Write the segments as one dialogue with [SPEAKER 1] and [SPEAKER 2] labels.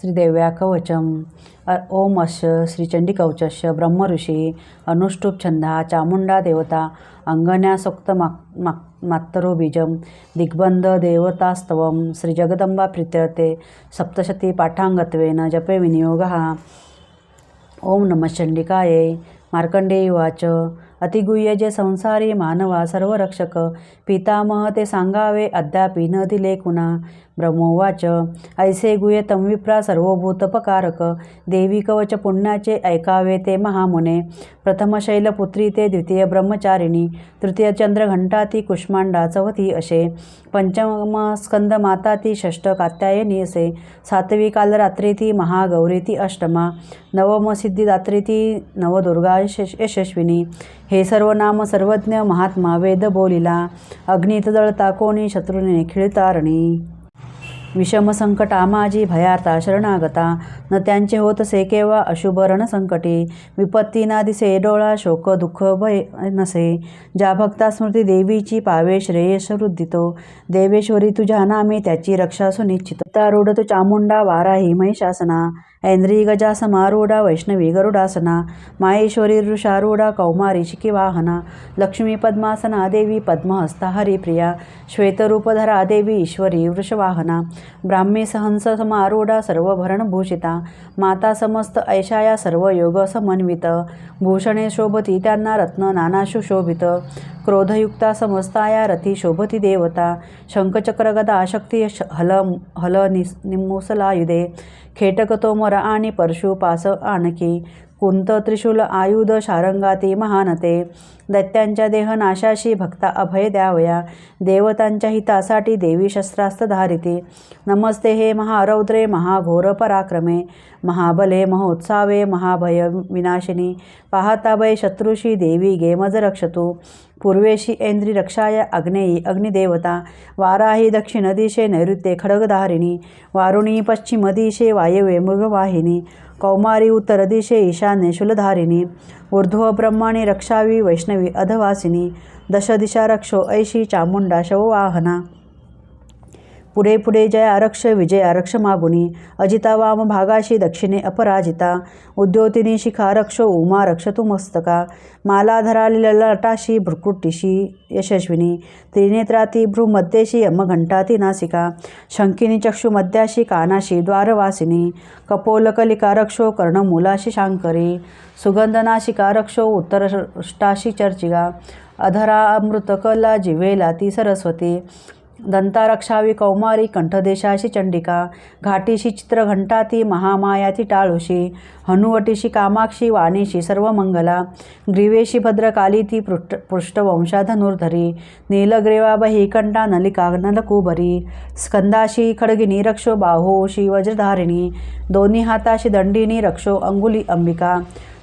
[SPEAKER 1] श्रीदेव्या कवचम ओम अस्य श्रीचंडिकवचस्य ब्रह्मऋषी अनुष्टुप छंदा चामुंडा देवता अंगन्यासोक्त माक माक मात्तरो बीजम दिग्बंध देवतास्तवम श्रीजगदंबा प्रीत्यर्थे सप्तशती पाठांगत्वेन जपे विनियोगः। ओम नमः चंडिकाये मार्कंडेय वाच अतिगुह्य जे संसारी मानवा सर्व रक्षक पितामह ते सांगावे अद्यापि न दिले कुणा. ब्रह्मोवाच ऐसे गुह्य तंविप्रा सर्वभूतपकारक देवी कवच पुण्याचे ऐकावे ते महामुने. प्रथम शैलपुत्री ते द्वितीय ब्रह्मचारिणी. तृतीय चंद्रघंटा ती कुष्मांडा चौथी असे. पंचम स्कंद माता ती षष्ठ कात्यायनी असे. सातवी कालरात्री ती महागौरी ती अष्टमा. नवम सिद्धिदात्री ती नवदुर्गा यश यशस्विनी हे सर्व नाम सर्वज्ञ महात्मा वेद बोलिला. अग्नित जळता कोणी शत्रुने खिळतारणी. विषम संकट आमाजी भयार्ता शरणागता. न त्यांचे होतसे केव्हा अशुभ रणसंकटी. विपत्ती ना दिसे डोळा शोक दुःख भय नसे. ज्या भक्ता स्मृती देवीची पावे श्रेयस वृद्धितो. देवेश्वरी तुझ्या नामे त्याची रक्षा सुनिश्चित. तारूढ तू चामुंडा वाराही महिषासना ऐंद्री गजा समारूढा वैष्णवी गरुडासना माहेश्वरी ऋषारूढा कौमारी शिकी वाहना लक्ष्मी पद्मासना देवी पद्महस्ता हरिप्रिया श्वेतरूपधरा देवी ईश्वरी वृषवाहना ब्राह्मी सहंस समारूढा सर्वभरणभूषिता माता समस्त ऐशाया सर्व योग समन्वित भूषणे शोभती त्यांना रत्न नाना सुशोभित क्रोधयुक्ता समस्ताया रथी शोभती देवता। शंखचक्रगदा शक्ती श- हल हल निस निमुसलायुधे खेटकतोमर आणि परशु पास आणकी कुंत त्रिशूल आयुध शारंगाती महानते. दैत्यांच्या देहनाशाशी भक्ता अभय द्यावया. देवतांच्या हितासाठी देवी शस्त्रास्त्र धारिती. नमस्ते हे महारौद्रे महाघोर पराक्रमे. महाबले महोत्सावे महाभय विनाशिनी. पाहता भय शत्रुषी देवी गेमज रक्षतु. पूर्वेशी ऐंद्री रक्षाय अग्नेयी अग्निदेवता. वाराही दक्षिण दिशे नैऋत्ये खडगधारिणी. वारुणी पश्चिम दिशे वायवे मृगवाहिनी. कौमारी उत्तर दिशे ईशान्ये शूलधारिणी ऊर्ध्वब्रह्माणी रक्षावी वैष्णवी अधवासिनी दश दिशा रक्षो ऐशी चामुंडा शववाहना पुढे पुढे जय आरक्ष विजय आरक्ष मागुनी. अजिता वाम भागाशी दक्षिणे अपराजिता. उद्योतिनी शिखारक्ष उमा रक्षतु मस्तका. मालाधरा ललाटाशी भ्रुकुटीशी यशस्विनी. त्रिनेत्राती भ्रूमध्येशी यमघंटाती नासिका. शंकिनी चक्षुमध्याशी कानाशी द्वारवासिनी. कपोलकलिकारक्षो कर्णमूलाशी शांकरी. सुगंधनाशिकारक्षो उत्तरष्टाशी चर्चिका अधरा अमृतकला जिवेला ती सरस्वती. दंतारक्षावी कौमारी कंठदेशाशी चंडिका घाटीशी चित्रघंटाती महामायाती टाळुशी हनुवटीशी कामाक्षी वाणीशी सर्व मंगला ग्रीवेशी भद्रकाली ती पृष्ठ पृष्ठवंशा धनुर्धरी नीलग्रेवा बहिकंठा नलिका नलकुबरी स्कंदाशी खडगिनी रक्षो बाहोशी वज्रधारिणी दोन्ही हाताशी दंडिनी रक्षो अंगुली अंबिका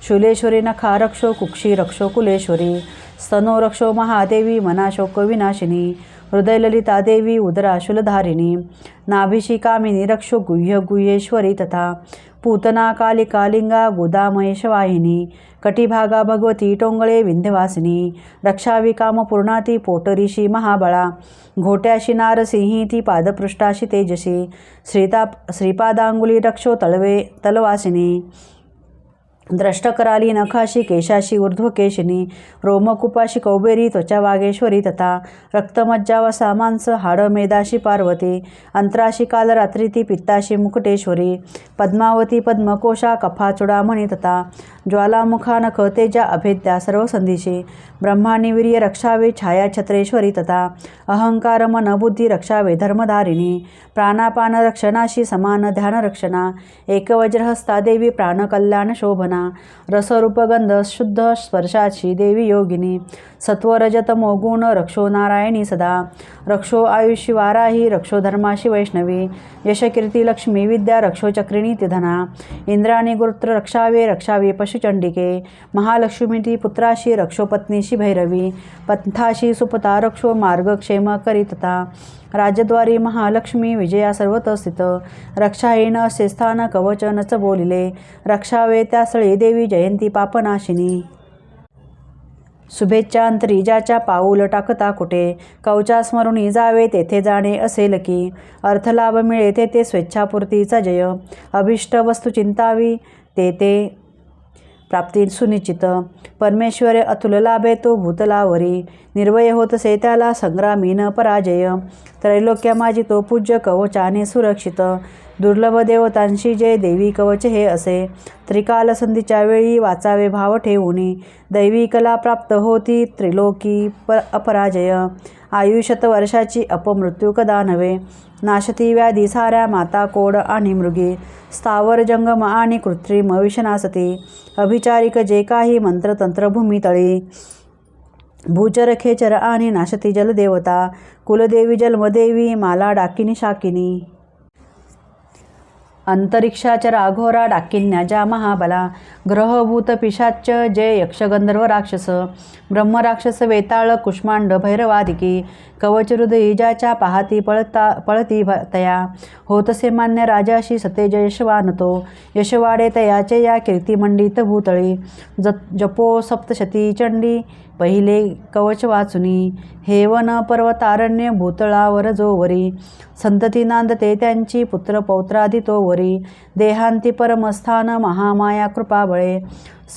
[SPEAKER 1] शूलेश्वरी नखा रक्षो कुक्षी रक्षो कुलेश्वरी स्तनो रक्षो महादेवी मनाशोक विनाशिनी हृदयललिता देवी उदराशूलधारिणी नाभिशी कामिनी रक्षो गुह्य गुह्येश्वरी तथा पूतना कालिकालिंगा गोदामहेशवाहिनी कटिभागा भगवती टोंगळे विंध्यवासिनी रक्षावी कामपूर्णाती पोटरीशी महाबळा घोट्याशी नारसिंही ती पादपृष्ठाशी तेजसी श्रीता श्रीपादांगुली रक्षो तळवे तलवासिनी द्रष्टकराली नखाशी केशाशी ऊर्ध्वकेशिनी रोमकुपाशी कौबेरी त्वचा वागेश्वरी तथा रक्तमज्जावसा मांस हाडं मेदाशी पार्वती अंतराशी कालरात्री ती पित्ताशी मुकुटेश्वरी पद्मावती पद्मकोशा कफा चुडामणी तथा ज्वालामुखा नख तेजा अभेद्या सर्वसंधीशी ब्रह्मानिवीर्य रक्षावे छाया छत्रेश्वरी तथा अहंकार मन बुद्धी रक्षावे धर्मधारिणी प्राणापान रक्षणाशी समान ध्यानरक्षणा एकवज्रहस्ता देवी प्राणकल्याण शोभना रसरूपगंध शुद्ध स्पर्शाची देवी योगिनी. सत्वरजतमो गुण रक्षो नारायणी सदा. रक्षो आयुषी वाराही रक्षो धर्माशी वैष्णवी. यशकीर्ती लक्ष्मी विद्या रक्षो चक्रिणी तिधना. इंद्राणी गुरुत्र रक्षावे रक्षावे पशुचंडिके. महालक्ष्मी ती पुत्राशी रक्षो पत्नीशी भैरवी. पंथाशी सुपता रक्षो मार्गक्षेम करीतता. राजद्वारी महालक्ष्मी विजया सर्वत स्थित रक्षाहीन असे स्थान कवचनच बोलिले. रक्षावे त्या स्थळी देवी जयंती पापनाशिनी. शुभेच्छांतरी ज्याच्या पाऊल टाकता कुठे? कवचा स्मरुणी जावे तेथे जाणे असेल की? अर्थलाभ मिळे तेथे स्वेच्छापूर्तीचा जय. अभिष्ट वस्तू चिंतावी ते ते प्राप्ती सुनिश्चित. परमेश्वरे अतुल लाभे तो भूतलावरी. निर्भय होतसे त्याला संग्रामीन पराजय. त्रैलोक्य माझी तो पूज्य कवचाने सुरक्षित. दुर्लभ देवतांशी जे देवी कवच हे असे. त्रिकालसंधीच्या वेळी वाचावे भाव ठेवून. दैवी कला प्राप्त होती त्रिलोकी प अपराजय. आयुष्यत वर्षाची अपमृत्यू कदा नव्हे. नाशती व्याधी साऱ्या माता कोड आणि मृगी. स्थावर जंगम आणि कृत्रिम विषनासती. अभिचारिक जे काही मंत्रतंत्रभूमी तळी. भूचर खेचर आणि नाशती जलदेवता. कुलदेवी जन्मदेवी माला डाकिनी शाकिनी. अंतरिक्षाच्या राघोरा डाकिन्या ज्या महाबला ग्रहभूत पिशाच जय यक्षगंधर्व राक्षस ब्रह्मराक्षस वेताळ कुष्मांड भैरवादिकी कवच हृदयी पाहती पळता पळती भ तया. होतसे मान्य राजाशी सतेज यशवान तो यशवाडे तयाचे या कीर्तिमंडित भूतळी. ज जपो सप्तशती चंडी पहिले कवच वाचुनी. हेवन पर्वतारण्य भूतळावर जोवरी. संतती नांदते त्यांची पुत्र पौत्रादी तोवरी. देहांती परमस्थान महामाया कृपाबळे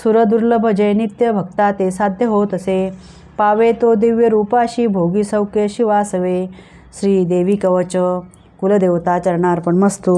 [SPEAKER 1] सुरदुर्लभ जय नित्य भक्ता ते साध्य होत असे. पावे तो दिव्य रूपाशी भोगी सौख्य शिवासवे. श्री देवी कवच. कुलदेवता चरणार्पण मस्तू